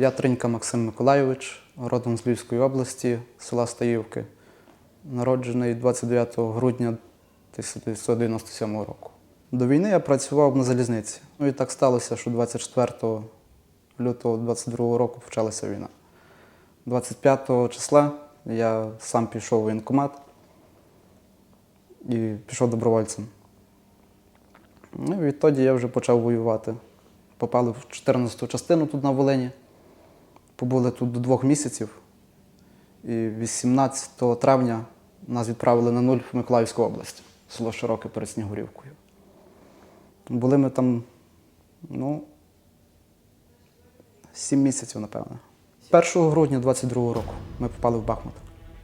Я Тринька Максим Миколайович, родом з Львівської області, села Стаївки, народжений 29 грудня 1997 року. До війни я працював на залізниці. Ну і так сталося, що 24 лютого 22 року почалася війна. 25 числа я сам пішов в воєнкомат і пішов добровольцем. Ну, відтоді я вже почав воювати. Попали в 14-ту частину тут на Волині. Побули тут до двох місяців. І 18 травня нас відправили на нуль в Миколаївську область, село Широке перед Снігурівкою. Були ми там, ну, 7 місяців, напевно. 1 грудня 22-го року ми попали в Бахмут.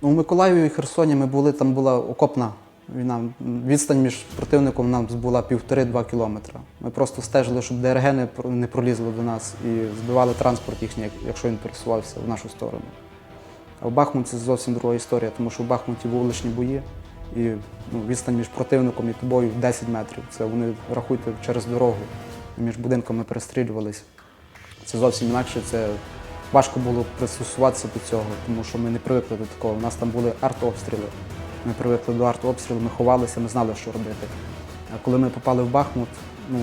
Ну, У Миколаєві і Херсоні ми були, там була окопна війна. Відстань між противником нам була півтори-два кілометри. Ми просто стежили, щоб ДРГ не не пролізло до нас і збивали транспорт їхній, якщо він пересувався в нашу сторону. А в Бахмуті це зовсім друга історія, тому що в Бахмуті вуличні бої, і ну, відстань між противником і тобою 10 метрів. Це вони рахуйте через дорогу. Між будинками перестрілювались. Це зовсім інакше. Це важко було пристосуватися до цього, тому що ми не привикли до такого. У нас там були артобстріли. Ми привикли до артобстрілу, ми ховалися, ми знали, що робити. А коли ми попали в Бахмут, ну,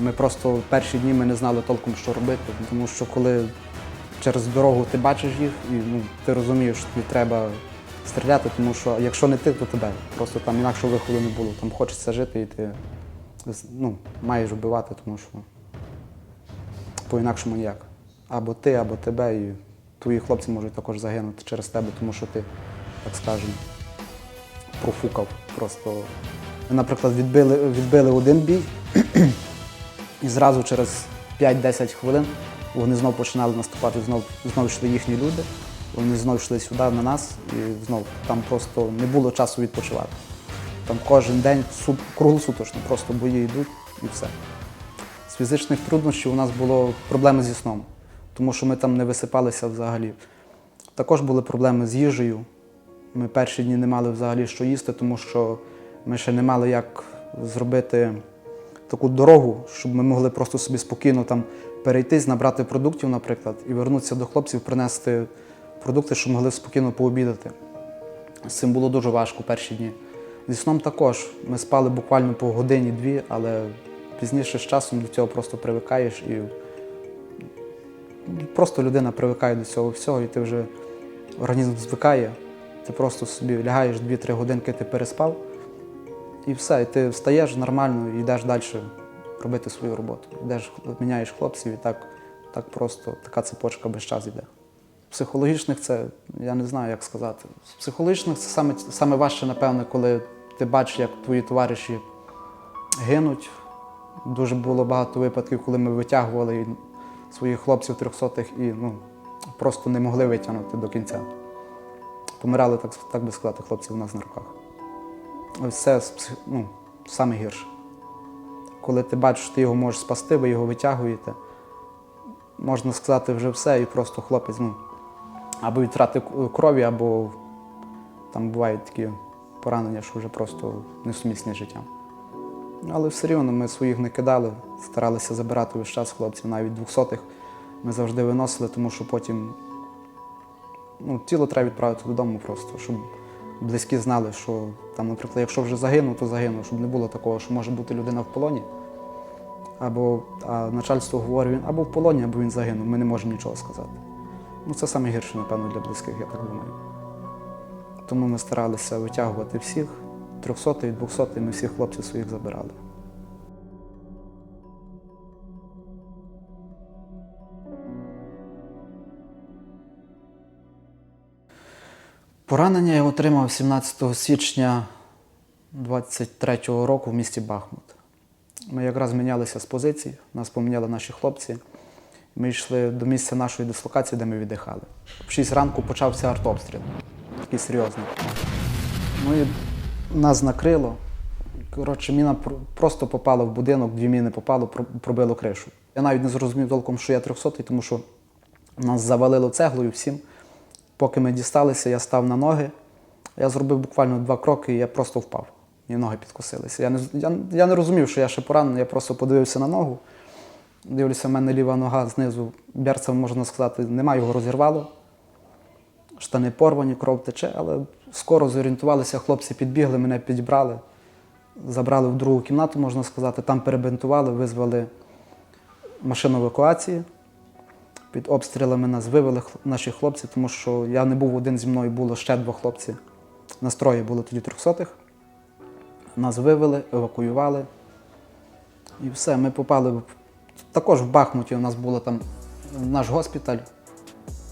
ми просто перші дні ми не знали толком, що робити, тому що коли через дорогу ти бачиш їх, і ну, ти розумієш, що тобі треба стріляти, тому що якщо не ти, то тебе. Просто там інакшого виходу не було. Там хочеться жити і ти ну, маєш вбивати, тому що по-інакшому ніяк. Або ти, або тебе, і твої хлопці можуть також загинути через тебе, тому що ти, так скажемо, профукав. Просто, наприклад, відбили, відбили один бій, і зразу через 5-10 хвилин вони знов починали наступати, знов, знов йшли їхні люди, вони знов йшли сюди на нас, і знов там просто не було часу відпочивати. Там кожен день сут, круглосуточно, просто бої йдуть і все. З фізичних труднощів у нас було проблеми зі сном, тому що ми там не висипалися взагалі. Також були проблеми з їжею. Ми перші дні не мали взагалі що їсти, тому що ми ще не мали як зробити таку дорогу, щоб ми могли просто собі спокійно там перейти, набрати продуктів, наприклад, і вернутися до хлопців, принести продукти, щоб могли спокійно пообідати. З цим було дуже важко перші дні. Зі сном також. Ми спали буквально по годині-дві, але пізніше з часом до цього просто привикаєш і просто людина привикає до цього всього, і ти вже організм звикає. Ти просто собі лягаєш 2-3 годинки, ти переспав, і все, і ти встаєш нормально і йдеш далі робити свою роботу. Йдеш, міняєш хлопців і так, так просто така цепочка без часу йде. Психологічних це я не знаю, як сказати. З психологічних це саме, саме важче, напевно, коли ти бачиш, як твої товариші гинуть. Дуже було багато випадків, коли ми витягували своїх хлопців трьохсотих і ну, просто не могли витягнути до кінця. Помирали, так, так би сказати, хлопці у нас на руках. Ось це ну, саме гірше. Коли ти бачиш, що ти його можеш спасти, ви його витягуєте, можна сказати вже все, і просто хлопець ну, або втрати крові, або там бувають такі поранення, що вже просто несумісні з життям. Але все рівно ми своїх не кидали, старалися забирати весь час хлопців, навіть двохсотих. Ми завжди виносили, тому що потім ну, тіло треба відправити додому просто, щоб близькі знали, що там, наприклад, якщо вже загинув, то загинув, щоб не було такого, що може бути людина в полоні. Або а начальство говорить, він або в полоні, або він загинув. Ми не можемо нічого сказати. Ну, це саме гірше, напевно, для близьких, я так думаю. Тому ми старалися витягувати всіх, 300 і 200 ми всіх хлопців своїх забирали. Поранення я отримав 17 січня 23-го року в місті Бахмут. Ми якраз мінялися з позицій, нас поміняли наші хлопці. Ми йшли до місця нашої дислокації, де ми віддихали. В 6 ранку почався артобстріл, такий серйозний. Ну і нас накрило. Коротше, міна просто попала в будинок, дві міни попало, пробило кришу. Я навіть не зрозумів толком, що я 300 тому що нас завалило цеглою всім. Поки ми дісталися, я став на ноги. Я зробив буквально два кроки і я просто впав. і ноги підкосилися. Я не, я, я не розумів, що я ще поранений, я просто подивився на ногу. Дивлюся, в мене ліва нога знизу, берцем, можна сказати, немає, його розірвало. Штани порвані, кров тече, але скоро зорієнтувалися, хлопці підбігли, мене підібрали, забрали в другу кімнату, можна сказати, там перебинтували, визвали машину евакуації. Під обстрілами нас вивели наші хлопці, тому що я не був один зі мною, було ще два хлопці. Настрої було тоді трьохсотих. Нас вивели, евакуювали. І все, ми попали також в Бахмуті. У нас був там наш госпіталь.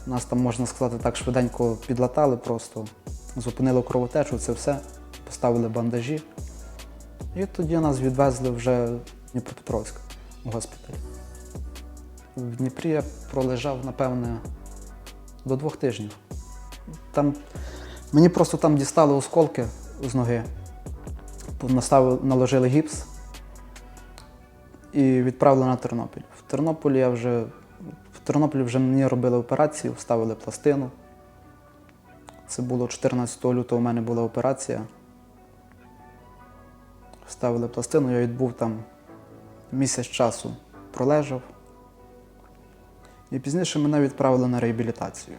Нас там, можна сказати, так швиденько підлатали просто, зупинили кровотечу, це все, поставили бандажі. І тоді нас відвезли вже в Дніпропетровськ у госпіталь. В Дніпрі я пролежав, напевне, до двох тижнів. Там, мені просто там дістали осколки з ноги, наставили, наложили гіпс і відправили на Тернопіль. В Тернополі я вже в Тернополі вже мені робили операцію, вставили пластину. Це було 14 лютого у мене була операція. Вставили пластину, я відбув там місяць часу, пролежав. І пізніше мене відправили на реабілітацію.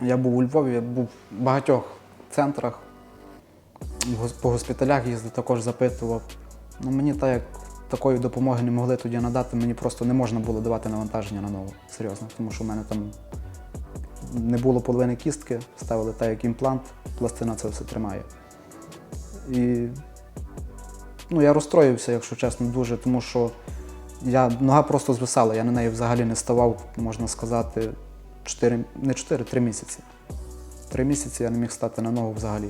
Я був у Львові, я був в багатьох центрах, по госпіталях їздив, також запитував. Ну, мені так як такої допомоги не могли тоді надати, мені просто не можна було давати навантаження на ногу. Серйозно, тому що в мене там не було половини кістки, ставили так як імплант, пластина це все тримає. І ну, я розстроївся, якщо чесно, дуже, тому що я, нога просто звисала, я на неї взагалі не ставав, можна сказати, 4, не 4, 3 місяці. Три місяці я не міг стати на ногу взагалі.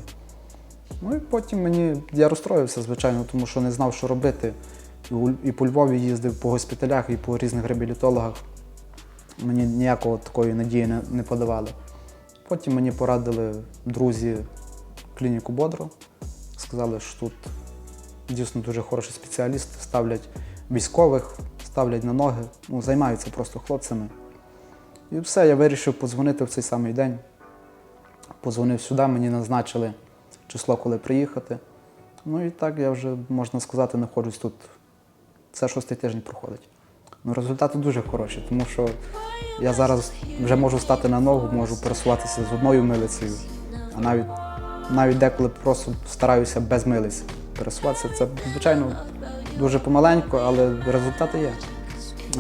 Ну і потім мені я розстроївся, звичайно, тому що не знав, що робити. І по Львові їздив по госпіталях, і по різних реабілітологах. Мені ніякого такої надії не, не подавали. Потім мені порадили друзі клініку Бодро. Сказали, що тут дійсно дуже хороші спеціалісти, ставлять військових, ставлять на ноги, ну, займаються просто хлопцями. І все, я вирішив подзвонити в цей самий день. Подзвонив сюди, мені назначили число, коли приїхати. Ну і так я вже, можна сказати, знаходжусь тут. Це шостий тиждень проходить. Ну, результати дуже хороші, тому що я зараз вже можу стати на ногу, можу пересуватися з одною милицею, а навіть, навіть деколи просто стараюся без милиць пересуватися. Це, звичайно, дуже помаленько, але результати є.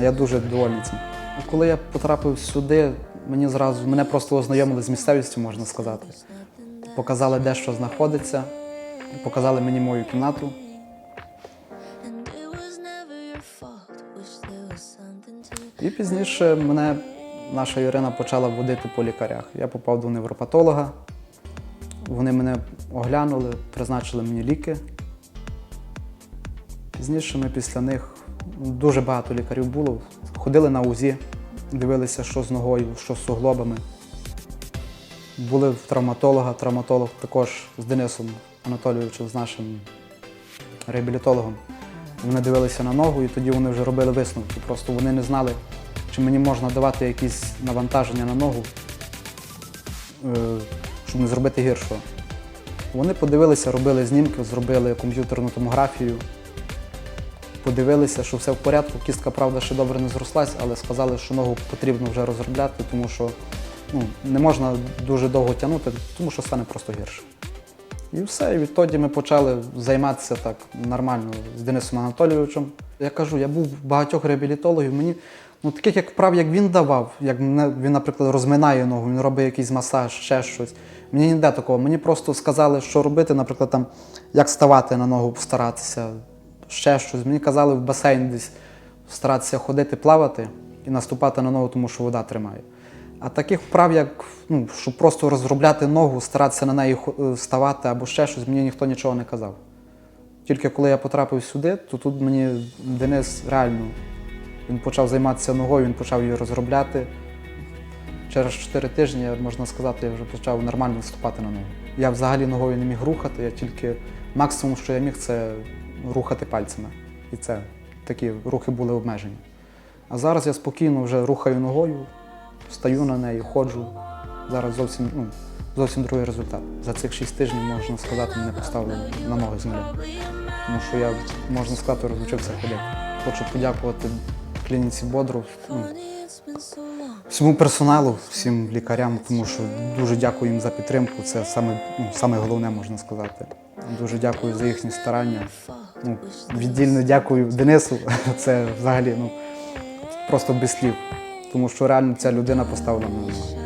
Я дуже довольний цим. Коли я потрапив сюди, мені зразу мене просто ознайомили з місцевістю, можна сказати. Показали, де що знаходиться, показали мені мою кімнату. І пізніше мене наша Ірина почала водити по лікарях. Я попав до невропатолога. Вони мене оглянули, призначили мені ліки. Пізніше ми після них ну, дуже багато лікарів було. Ходили на УЗІ, дивилися, що з ногою, що з суглобами. Були в травматолога, травматолог також з Денисом Анатолійовичем, з нашим реабілітологом. Вони дивилися на ногу і тоді вони вже робили висновки. Просто вони не знали, чи мені можна давати якісь навантаження на ногу, е, щоб не зробити гіршого. Вони подивилися, робили знімки, зробили комп'ютерну томографію, подивилися, що все в порядку. Кістка, правда, ще добре не зрослась, але сказали, що ногу потрібно вже розробляти, тому що ну, не можна дуже довго тягнути, тому що стане просто гірше. І все, і відтоді ми почали займатися так нормально з Денисом Анатолійовичем. Я кажу, я був багатьох реабілітологів, мені ну, таких як прав, як він давав, як він, наприклад, розминає ногу, він робить якийсь масаж, ще щось. Мені ніде такого. Мені просто сказали, що робити, наприклад, там, як ставати на ногу, старатися, ще щось. Мені казали в басейн десь старатися ходити, плавати і наступати на ногу, тому що вода тримає. А таких вправ, як ну, щоб просто розробляти ногу, старатися на неї е, ставати або ще щось, мені ніхто нічого не казав. Тільки коли я потрапив сюди, то тут мені Денис реально він почав займатися ногою, він почав її розробляти. Через 4 тижні, можна сказати, я вже почав нормально виступати на ногу. Я взагалі ногою не міг рухати, я тільки максимум, що я міг, це рухати пальцями. І це такі рухи були обмежені. А зараз я спокійно вже рухаю ногою, стаю на неї, ходжу. Зараз зовсім ну, зовсім другий результат. За цих шість тижнів, можна сказати, мене поставили на ноги з нуля. Тому що я, можна сказати, розучився ходити. Хочу подякувати клініці Бодров, ну, всьому персоналу, всім лікарям, тому що дуже дякую їм за підтримку. Це саме, ну, саме головне, можна сказати. Дуже дякую за їхні старання. Ну, віддільно дякую Денису. Це взагалі ну, просто без слів. Тому що реально ця людина поставила мене.